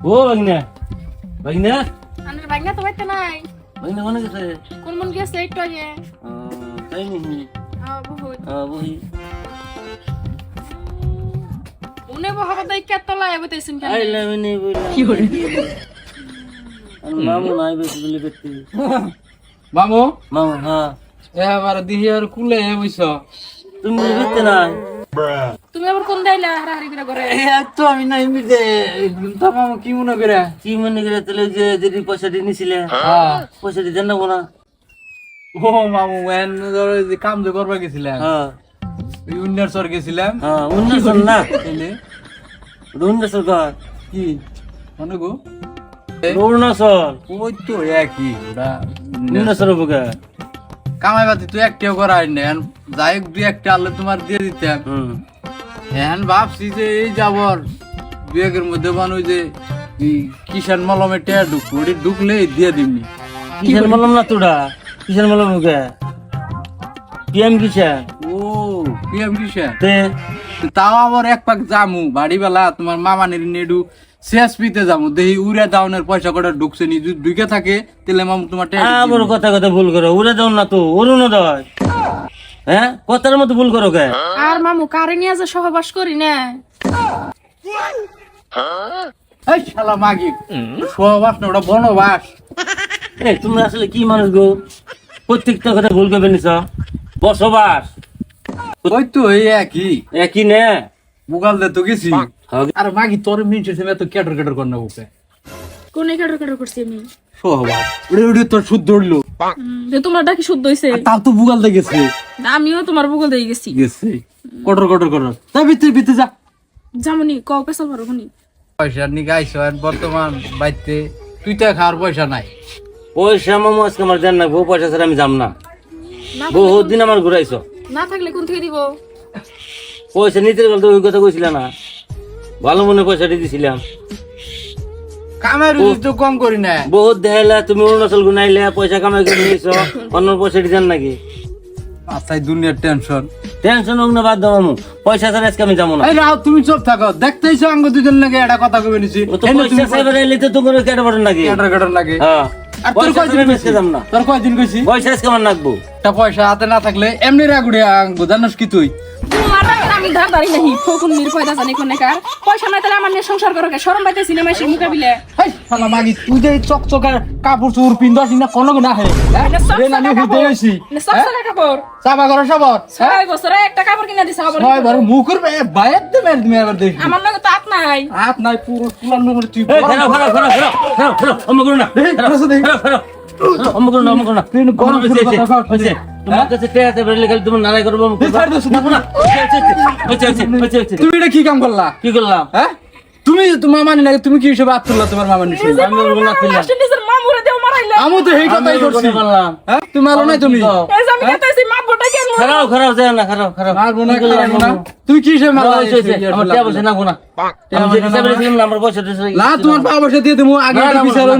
ও ভাগনা। ভাগনা? আনের বাইনা তো বাইতে নাই। ভাগনা কোনে গেছে? কোন মন গেছে একটু আগে ও, তাই নাকি? আ বহুত। ও, বহি উনি বহাবা দাই কে তলায় বইতেছেন কেন? আইলাম নেই বললাম কি করে মামু নাই বেশি বলে করতে মামু? মামু হ্যাঁ এ আমার দিহি আর কুলে হে বইছ। তুমি বলে নাই? তুমি আবার কোন দাইলা হারাহারি করে করে তো আমি না এমনিতে তা মামু কি মনে করে? কি মনে করে তাহলে যে যদি পয়সাটি নিছিলে? হ্যাঁ। পয়সাটি দেন না না ও মামু এন ধরো যে কাম যে করবা গেছিলাম হ্যাঁ। উন্নার সর গেছিলাম হ্যাঁ উন্নসর না? কর কি? মনে গো অরুণাচল ওই তো একই ওটা বুকে কামাই বাতি তুই একটাও করাই না যাই দুই একটা আনলে তোমার দিয়ে দিতাম এখন ভাবছি যে এই যাবর মধ্যে যে কিষান মলমে টেয়া ঢুকবো ওটি ঢুকলে দিয়ে দিবনি কিষান বললাম না তোরা? কিষান বললাম বুকে পিএম কিষান ও পিএম কিষান তাও আবার এক পাক জামু বাড়ি বেলা তোমার মামানির নেডু শেষ পিতে যামু দেহি উড়ে দাউনের পয়সা কটা ঢুকছে নি। যদি ঢুকে থাকে তাহলে মামু তোমার আবার কথা কথা ভুল করো উড়ে দাও না তো অরুণোদয় হ্যাঁ? কথার মতো ভুল করো কে? আর মামু কারে নিয়ে যে সহবাস করি না? এই শালা মাগি সহবাস না ওটা বনবাস। এই তুমি আসলে কি মানুষ গো? প্রত্যেকটা কথা ভুল করবে নিছ বসবাস। ওই তো এই একই। একই নে। মুগাল দে তো গেছি। আর মাগি তোর মিনছে তুমি এত কেটর কেটর কর না বুকে কোন কেটর কেটর করছি আমি? সহবাস তোর শুদ্ধ যে তোমার ডাকি শুদ্ধ হইছে তাও তো বুগাল দে গেছে। আমিও তোমার বুগল দিয়ে গেছি। গেছে। কটর কটর কটর। তা ভিতরে ভিতরে যা। যেমনই কও পেছাল পারো কোনি? পয়সা আইসো আর বর্তমান বাইতে তুই তো খাওয়ার পয়সা নাই। পয়সা মামু আজকে আমার দেন না বউ পয়সা ছাড়া আমি যাম না। না বহুত দিন আমার ঘুরাইছ। না থাকলে কোন থেকে দিব? পয়সা নিতে গেলে তো ওই কথা কইছিল না। ভালো মনে পয়সাটি দিছিলাম। কামের তো কম করি না। বহুত দেখাইলা তুমি অরুণাচল গুনাইলে পয়সা কামাই করে নিয়েছ অন্য পয়সাটি নাকি? মাথায় দুনিয়ার টেনশন টেনশন হোক না বাদ দাও পয়সা ছাড়া আজকে আমি যাব না। এই রাও তুমি চুপ থাকো। দেখতেইছো আঙ্গ দুজন লাগে একটা কথা কবে নিছি। তো পয়সা চাইবার এলে তো তোমার কেটে নাকি? কেটর কেটর লাগে হ্যাঁ। আর তোর কয়দিন যাম না। তোর কয়দিন কইছি? পয়সা আজকে আমার নাকবো। একটা পয়সা হাতে না থাকলে এমনি রাগুড়ে আঙ্গ জানোস কি তুই? আমি ধার দাঁড়ি নাহি ফকুন নির পয়দা জানি কোন কার পয়সা নাই তাহলে আমার নিয়ে সংসার করো কে? শরম পাইতে সিনেমা সে মুকাবিলে। হাই শালা মাগি তুই যে চকচকা কাপড় চোর পিন্দছিস না কোনো না হে রে না আমি হুদে আইছি। সবসা কাপড়। চাপা করো সবর ছয় বছরে একটা কাপড় কিনা দিছে আবার ছয় বার মুখের বাইরে দে মেল তুমি এবার দেখি আমার লগে তো হাত নাই। হাত নাই পুরো পুরান মুখের তুই খারাপ খারাপ খারাপ খারাপ অম্ম করো না। খারাপ খারাপ খারাপ না অম্ম না। তুই গরম অম্ম করে তোমার কাছে খালি তুমি নারাই করব এটা কি কাম করলা? কি করলাম? হ্যাঁ? তুমি তোমার মানি লাগে তুমি কি হিসেবে তোমার মামার আমি বলব না তুললাম। আসলে নিজের মা মুরে দেও মারাইলা আমি তো এই কথাই করছি। বললাম। হ্যাঁ? তুমি আলো নাই তুমি? এই আমি কইতাছি মা বড়টা কেন খারাপ খারাপ যায় না খারাপ খারাপ মারবো না খারাপ না। তুমি কি হিসেবে না, মারলা হয়েছে, হয়েছে। আমার টেয়া পয়সা নাগবো না। আমি যে হিসাবে রেখেছিলাম আমার পয়সা না তোমার পা বসে দিয়ে দেবো আগে বিচার না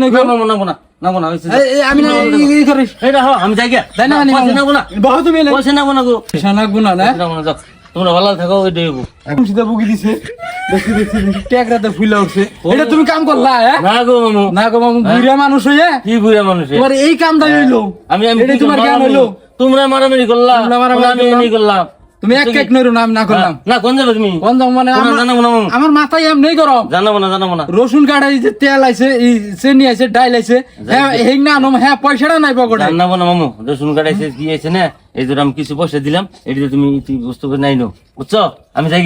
না, না, এই, এই, আমি না এই- এই এই দেখো, আমি যাই গিয়া। তাই না আনি পয়সা না, বহু তুমি পয়সা নাগবো না গো। শানা গুনা না পয়সা নাগবো না, যাও। তোমরা ভালো থাকো ওই দেবো এখন সিধা বুকি দিছে। দেখি দেখি ট্যাগরাতে ফুলে উঠছে। এটা তুমি কাম করলা হ্যাঁ? না গো মামু। না গো মামু বুড়া মানুষ হয়ে কি বুড়া মানুষ তোমার এই কামটা হইল আমি আমি এটা তোমার? জ্ঞান হইল। তোমরা মারামারি করলাম তোমরা মারামারি আমি করলাম। তুমি এক এক নইরো না আমি না করলাম। না কোন যাবে তুমি? কোন যাব মানে জানাব না আমার মাথায় এম নেই গরম। জানাব না জানাব না। রসুন কাটা এই যে তেল আইছে এই চেনি আইছে ডাইল আইছে। হ্যাঁ হেং না আনম হ্যাঁ পয়সাটা নাই পকেটে। জানাব না মামু রসুন কাটাইছে কি আছে না? এই ধর আমি কিছু পয়সা দিলাম এটিতে তুমি বস্তু নাই নো বুঝছ? আমি যাই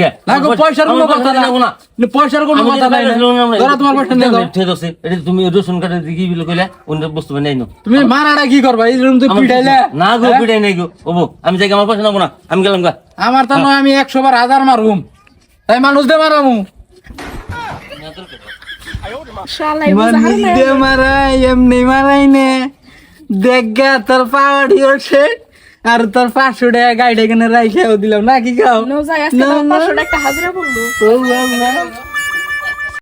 পয়সার কোনো কথা দিলাম না। পয়সার কোনো কথা নাই। তোমার পয়সা যাও। ঠিক আছে এটা তুমি রসুন কাটা দিয়ে কি বিলো কইলা অন্য বস্তু নাই নো তুমি মারাটা কি করবা? এই আমার না গো পিটাই নাই গো। ওবো আমি যাই আমার পয়সা নেব না আমি গেলাম গা। আমার তা নয় আমি একশো বার হাজার মারুম তাই মানুষ দে মারামু। নাই মারাই এমনি মারাই নে। দেখ গা তোর পাওয়ারি ওঠে আর তোর পাঁচশো টাকা গাড়ি এখানে রাইখেও দিলাম না কি খাও নো 500 টাকা হাজিরা না।